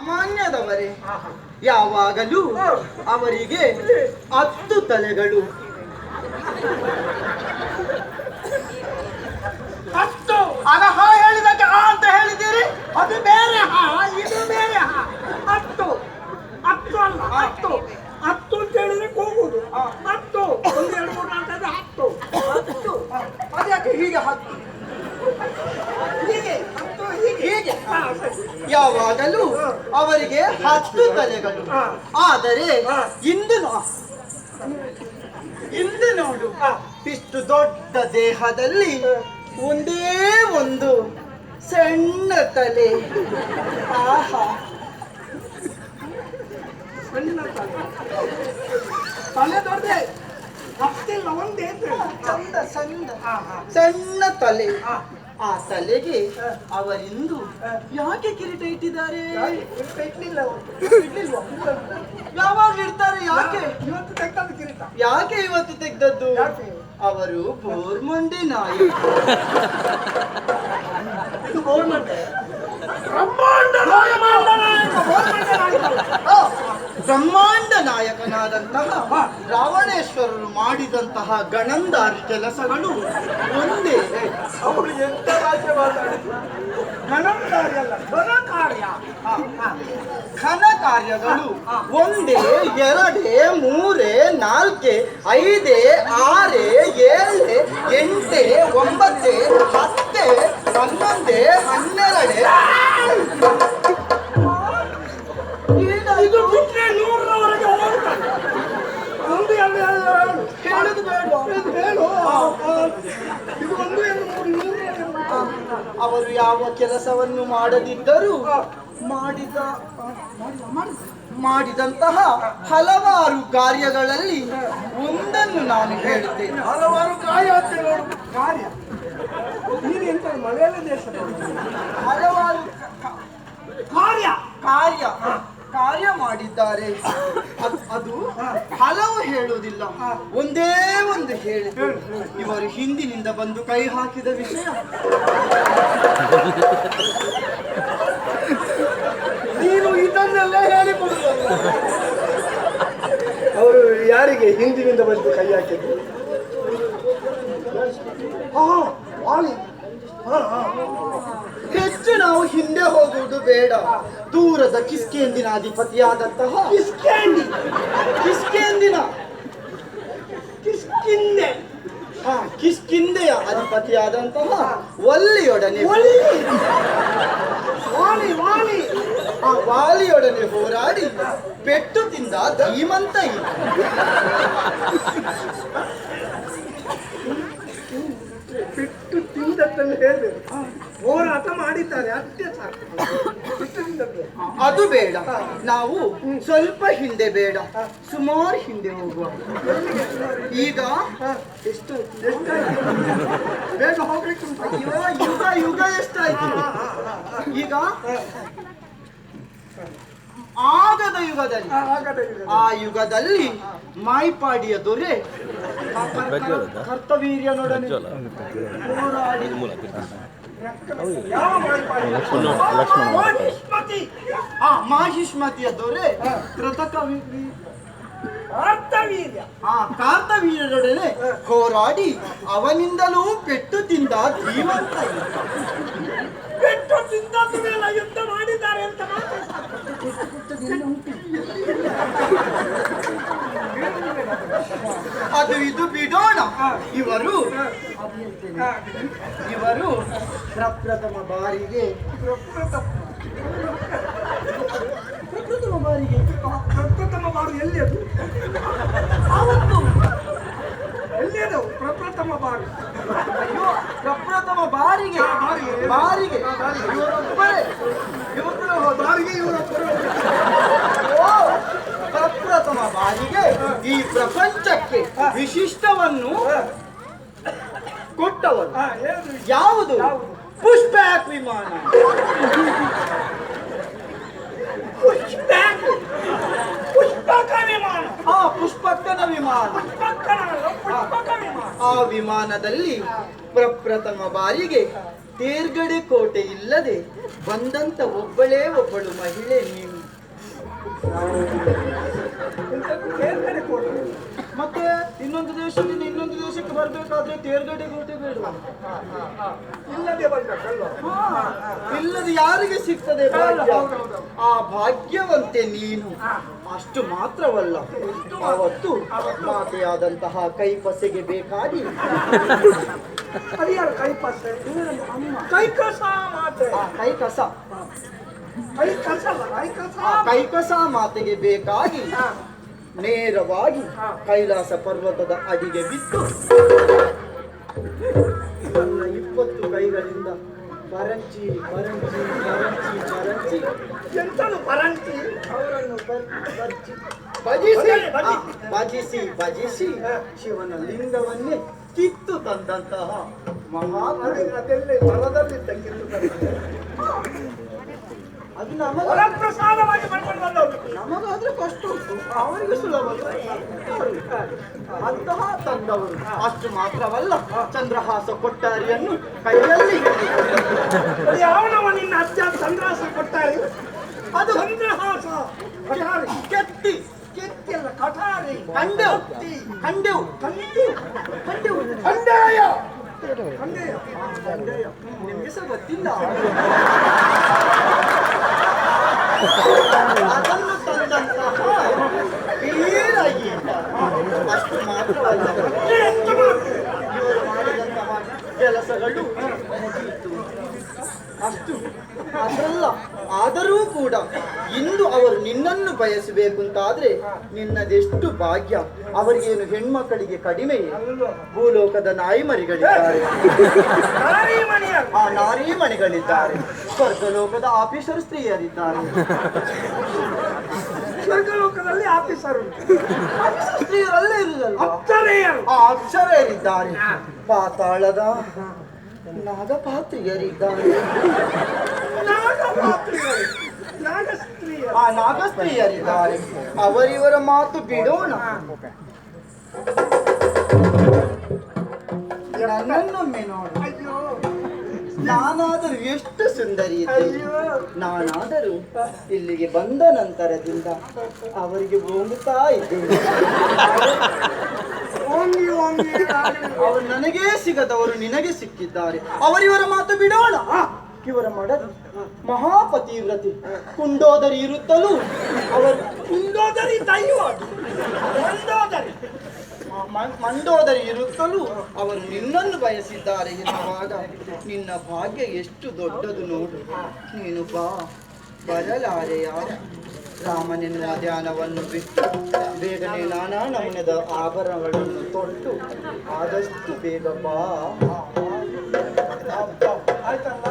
ಸಾಮಾನ್ಯದವರೇ ಯಾವಾಗಲೂ ಅವರಿಗೆ ಹತ್ತು ತಲೆಗಳು. ಹತ್ತು. ಅದ ಹಾ ಹೇಳಿದಕ್ಕೆ ಆ ಅಂತ ಹೇಳಿದ್ದೀರಿ? ಅದು ಬೇರೆ ಹಾ ಇದು ಬೇರೆ ಹಾ ಹತ್ತು ಹತ್ತು ಅಲ್ಲ ಹತ್ತು ಹತ್ತು ಅಂತ ಹೇಳಿದ್ರೆ ಕೂಗುದು ಹತ್ತು ಒಂದು ಎರಡು ಮೂರು ನಾಲ್ಕು ಐದು ಹತ್ತು ಹತ್ತು ಅದ್ಯಾಕೆ ಹೀಗೆ ಹತ್ತು ಹೀಗೆ ಹತ್ತು ಹೀಗೆ ಹೀಗೆ ಹಾ, ಸರಿ. ಯಾವಾಗಲೂ ಅವರಿಗೆ ಹತ್ತು ತಲೆಗಳು ಆದರೆ. ಇಂದು ಇಂದು ನೋಡು. ಇಷ್ಟು ದೊಡ್ಡ ದೇಹದಲ್ಲಿ ಒಂದೇ ಒಂದು ಸಣ್ಣ ತಲೆ. ಆಹಾ. ಸಣ್ಣ ತಲೆ. ದೊಡ್ಡದೆ. ಒಂದೇ ಹಾ. ಸಣ್ಣ ತಲೆ. ಆ ತಲೆಗೆ ಅವರಿಂದು ಯಾಕೆ ಕಿರೀಟ ಇಟ್ಟಿದ್ದಾರೆ? ಯಾವಾಗ ಇಡ್ತಾರೆ ಯಾಕೆ? ಇವತ್ತು ತೆಗ್ದದ್ದು ಕಿರೀಟ. ಯಾಕೆ ಇವತ್ತು ತೆಗ್ದದ್ದು? ಅವರು ಬೋರ್ಮಂಡೆ ನಾಯಿ. ಗೌರ್ಮೆಂಟ್ ಬ್ರಹ್ಮಾಂಡ ನಾಯಕ ನಾಯಕ. ಬ್ರಹ್ಮಾಂಡ ನಾಯಕನಾದಂತಹ ರಾವಣೇಶ್ವರರು ಮಾಡಿದಂತಹ ಗಣಂದಾರ್ ಕೆಲಸಗಳು ಒಂದೇ. ಅವರು ಎಂತ ರಾಜ್ಯ ಮಾತಾಡಿದ್ರು ಘನ ಕಾರ್ಯಗಳು ಒಂದೇ ಎರಡೇ ಮೂರೇ ನಾಲ್ಕೆ ಐದೇ ಆರೇ ಏಳೇ ಎಂಟೇ ಒಂಬತ್ತೇ ಹತ್ತೇ ಹನ್ನೊಂದೇ ಹನ್ನೆರಡೇ ಇದು ಬಿಟ್ಟರೆ ನೂರರವರೆಗೆ ಹೋಗ್ತದೆ ಒಂದು ಎರಡು ಎರಡು ಎರಡು. ಬೇಡ ಇದು ಒಂದು ಎರಡು ಮೂರು. ಅವರು ಯಾವ ಕೆಲಸವನ್ನು ಮಾಡದಿದ್ದರೂ ಮಾಡಿದ ಮಾಡಿದಂತಹ ಹಲವಾರು ಕಾರ್ಯಗಳಲ್ಲಿ ಒಂದನ್ನು ನಾನು ಹೇಳುತ್ತೇನೆ. ಹಲವಾರು ಕಾರ್ಯ? ಕಾರ್ಯ ಮಲಯಾಳ ಹಲವಾರು ಕಾರ್ಯ. ಕಾರ್ಯ. ಕಾರ್ಯ ಮಾಡಿದ್ದಾರೆ. ಅದು ಹಲವು ಹೇಳುವುದಿಲ್ಲ. ಒಂದೇ ಒಂದು ಹೇಳಿ. ಇವರು ಹಿಂದಿನಿಂದ ಬಂದು ಕೈ ಹಾಕಿದ ವಿಷಯ. ನೀನು ಇದನ್ನೆಲ್ಲ ಹೇಳಿಕೊಡುವ. ಅವರು ಯಾರಿಗೆ ಹಿಂದಿನಿಂದ ಬಂದು ಕೈ ಹಾಕಿದ್ರು ಹೆಚ್ಚು ನಾವು ಹಿಂದೆ ಹೋಗುವುದು ಬೇಡ. ದೂರದ ಕಿಸ್ಕೇಂದಿನ ಅಧಿಪತಿಯಾದಂತಹ ಕಿಸ್ಕೇಂದಿ ಕಿಸ್ಕೇಂದಿನ ಕಿಸ್ಕಿಂದೆ ಹಾ ಕಿಸ್ಕಿಂದೆಯ ಅಧಿಪತಿಯಾದಂತಹ ಒಲ್ಲಿಯೊಡನೆ ವಾಲಿ ವಾಲಿ. ಆ ವಾಲಿಯೊಡನೆ ಹೋರಾಡಿ ಪೆಟ್ಟು ತಿಂದ ಧೀಮಂತ ಮಾಡಿದ್ದಾರೆ ಅಷ್ಟೇ ಸಾಕು. ಅದು ಬೇಡ. ನಾವು ಸ್ವಲ್ಪ ಹಿಂದೆ ಬೇಡ. ಸುಮಾರು ಹಿಂದೆ ಹೋಗುವ. ಎಲ್ಲಿಗೆ ಈಗ ಎಷ್ಟು? ಬೇಗ ಹೋಗ್ಲಿಕ್ಕೆ ಉಂಟು. ಅಯ್ಯೋ ಯುಗ ಯುಗ ಎಷ್ಟಾಯ್ತು? ಈಗ ಆಗದ ಯುಗದಲ್ಲಿ ಹಾ, ಆಗದೆ ಇದೆ. ಆ ಯುಗದಲ್ಲಿ ಮಾಯ್ಪಾಡಿಯ ದೊರೆ ಕರ್ತವೀರ್ಯ ಕರ್ತ- ಕರ್ತವೀರ್ಯನೊಡನೆ ಹೋರಾಡಿ. ಯಾವ ಮಾಹಿತಿ? ಮಹಿಷ್ಮತಿ. ಆ ಮಾಹಿಷ್ಮತಿಯ ದೊರೆ ಕೃತಕ ಆ ಹೋರಾಡಿ ಅವನಿಂದಲೂ ಪೆಟ್ಟು ತಿಂದ ಧೀಮಂತ. ಪೆಟ್ಟು ತಿಂದ ಯುದ್ಧ ಅದು ಇದು ಬಿಡೋಣ ಇವರು ಇವರು ಪ್ರಪ್ರಥಮ ಬಾರಿಗೆ ಪ್ರಪ್ರಥಮ ಬಾರಿಗೆ ಪ್ರಪ್ರಥಮ ಬಾರು ಎಲ್ಲಿ ಅದು ಎಲ್ಲಿ ಅದು ಪ್ರಪ್ರಥಮ ಬಾರು. ಅಯ್ಯೋ, ಪ್ರಪ್ರಥಮ ಬಾರಿಗೆ. ಬಾರಿಗೆ. ಬಾರಿಗೆ ಇವರೊಬ್ಬರೇ ಬಾರಿಗೆ ಇವರೊಬ್ಬರು ಪ್ರಪ್ರಥಮ ಬಾರಿಗೆ ಈ ಪ್ರಪಂಚಕ್ಕೆ ವಿಶಿಷ್ಟವನ್ನು ಕೊಟ್ಟವರು? ಯಾವುದು? ಪುಷ್ಪ್ಯಾಕ್ ವಿಮಾನ. ಪುಷ್ಪಕ? ವಿಮಾನ. ಆ ಪುಷ್ಪಕ್ಕನ ವಿಮಾನ. ಆ ವಿಮಾನದಲ್ಲಿ ಪ್ರಪ್ರಥಮ ಬಾರಿಗೆ ತೇರ್ಗಡೆ ಕೋಟೆ ಇಲ್ಲದೆ ಬಂದಂತ ಒಬ್ಬಳೇ ಒಬ್ಬಳು ಮಹಿಳೆ ನೀವು ಮತ್ತೆ ಇನ್ನೊಂದು ದೇಶದಿಂದ ಇನ್ನೊಂದು ದೇಶಕ್ಕೆ ಬರ್ಬೇಕಾದ್ರೆ ತೇರ್ಗಡೆ ಗುರುತೆ ಬೇಡ. ಇಲ್ಲದೆ ಇಲ್ಲದೆ ಯಾರಿಗೆ ಸಿಗ್ತದೆ ಭಾಗ್ಯ. ಆ ಭಾಗ್ಯವಂತೆ ನೀನು. ಅಷ್ಟು ಮಾತ್ರವಲ್ಲ ಅವತ್ತು ಮಾತೆಯಾದಂತಹ ಕೈಪಸೆಗೆ ಬೇಕಾಗಿ. ಕೈಪಸೆ? ಕೈ ಅಮ್ಮ. ಕೈ ಕಸ ಮಾತೆ. ಆ ಕೈಕಸ. ಕೈ ಕಸ ಅಲ್ಲ ಕೈ ಕಸ ಆ ಕೈಕಸ ಮಾತೆಗೆ ಬೇಕಾಗಿ. ನೇರವಾಗಿ ಕೈಲಾಸ ಪರ್ವತದ ಅಡಿಗೆ ಬಿತ್ತು ತನ್ನ ಇಪ್ಪತ್ತು ಕೈಗಳಿಂದ ಪರಂಚಿ ಪರಂಚಿ ಪರಂಚಿ ಪರಂಚಿ ಎಂತಲು ಪರಂಚಿ? ಅವರನ್ನು ಭಜಿಸಿ. ಭಜಿಸಿ ಭಜಿಸಿ ಶಿವನ ಲಿಂಗವನ್ನೇ ಕಿತ್ತು ತಂದಂತಹ ಮಹಾ ಅದೆಲ್ಲೇ ತೆಗೆದು ಅದು ನಮಗ ವರಪ್ರಸಾದವಾಗಿ ಮಾಡ್ಕೊಂಡು ಬಂದವರು. ನಮಗಾದ್ರೆ ಕಷ್ಟ ಉಂಟು. ಅವರಿಗೆ ಸುಲಭ ಅಂತಹ ತಂದವರು. ಅಷ್ಟು ಮಾತ್ರವಲ್ಲ ಚಂದ್ರಹಾಸ ಕೊಟ್ಟಾರಿಯನ್ನು ಕೈಯಲ್ಲಿ ಯಾವನವ ನಿನ್ನ ಅಜ್ಜ ಚಂದ್ರಹಾಸ ಕೊಟ್ಟಾರಿ? ಅದು ಚಂದ್ರಹಾಸ. ಕೆತ್ತಿ. ಕೆತ್ತಿಲ್ಲ ಕಠಾರಿ. ಕಂಡೆವು ಕಂಡೆವು ಕಂಡೆವು ಕಂಡೆಯ ಕಂಡೆಯ ಕಂಡೆಯ ನಿಮ್ಗೆ ಸಹ ಗೊತ್ತಿಲ್ಲ. ಅದನ್ನು ತಂದಂತಹ ವೀರ ಈತ. ಅಷ್ಟು ಮಾತ್ರವಲ್ಲ ಎಂತ ಮಾಡ್ತೀರಿ? ಇವರು ಮಾಡಿದಂತಹ ಕೆಲಸಗಳು ಮುಗಿಯಿತು ಅಷ್ಟು ಅದಲ್ಲ ಆದರೂ ಕೂಡ ಇಂದು ಅವರು ನಿನ್ನನ್ನು ಬಯಸಬೇಕು ಅಂತಾದ್ರೆ ನಿನ್ನದೆಷ್ಟು ಭಾಗ್ಯ. ಅವರಿಗೇನು ಹೆಣ್ಮಕ್ಕಳಿಗೆ ಕಡಿಮೆ? ಭೂಲೋಕದ ನಾಯಿ ಮರಿಗಳಿದ್ದಾರೆ ಆ ನಾರಿ ಮಣಿಗಳಿದ್ದಾರೆ ಸ್ವರ್ಗಲೋಕದ ಆಫೀಸರ್ ಸ್ತ್ರೀಯರಿದ್ದಾರೆ. ಸ್ವರ್ಗಲೋಕದಲ್ಲಿ ಆಫೀಸರ್. ಸ್ತ್ರೀಯರಲ್ಲೇ ಇರುವುದಲ್ಲ ಅಕ್ಷರ ಆ ಅಕ್ಷರೆಯರಿದ್ದಾರೆ. ಪಾತಾಳದ ನಾಗಪಾತ್ರಿಯರಿದ್ದಾರೆ. ಆ ನಾಗಸ್ತ್ರೀಯರಿದ್ದಾರೆ. ಅವರಿವರ ಮಾತು ಬಿಡೋಣ. ನನ್ನನ್ನೊಮ್ಮೆ ನೋಡು. ಅಯ್ಯೋ. ನಾನಾದರೂ ಎಷ್ಟು ಸುಂದರಿ ಅಯ್ಯೋ. ನಾನಾದರೂ ಇಲ್ಲಿಗೆ ಬಂದ ನಂತರದಿಂದ ಅವರಿಗೆ ಹೋಗುತ್ತಾ ಇದ್ದೇನೆ. ಓಂಗಿ. ಅವರು ನನಗೇ ಸಿಗದವರು ನಿನಗೆ ಸಿಕ್ಕಿದ್ದಾರೆ. ಅವರಿವರ ಮಾತು ಬಿಡೋಣ. ಇವರ ಮಡದಿ. ಮಹಾಪತಿವ್ರತೆ ಕುಂಡೋದರಿ ಇರುತ್ತಲೂ ಅವರು ಕುಂಡೋದರಿ ದೈವ ಅದು. ಮಂದೋದರಿ ಮಂಡೋದರಿ ಇರುತ್ತಲೂ ಅವರು ನಿನ್ನನ್ನು ಬಯಸಿದ್ದಾರೆ ಎನ್ನುವಾಗ ನಿನ್ನ ಭಾಗ್ಯ ಎಷ್ಟು ದೊಡ್ಡದು ನೋಡು. ನೀನು ಬಾ ಬರಲಾರೆಯ ರಾಮನೆನ್ನುವ ಧ್ಯಾನವನ್ನು ಬಿಟ್ಟು ಬೇಗನೆ ನಾನಾ ನಮೂನೆದ ಆಭರಣಗಳನ್ನು ತೊಟ್ಟು ಆದಷ್ಟು ಬೇಗ ಬಾ. ಆಯ್ತಲ್ಲ?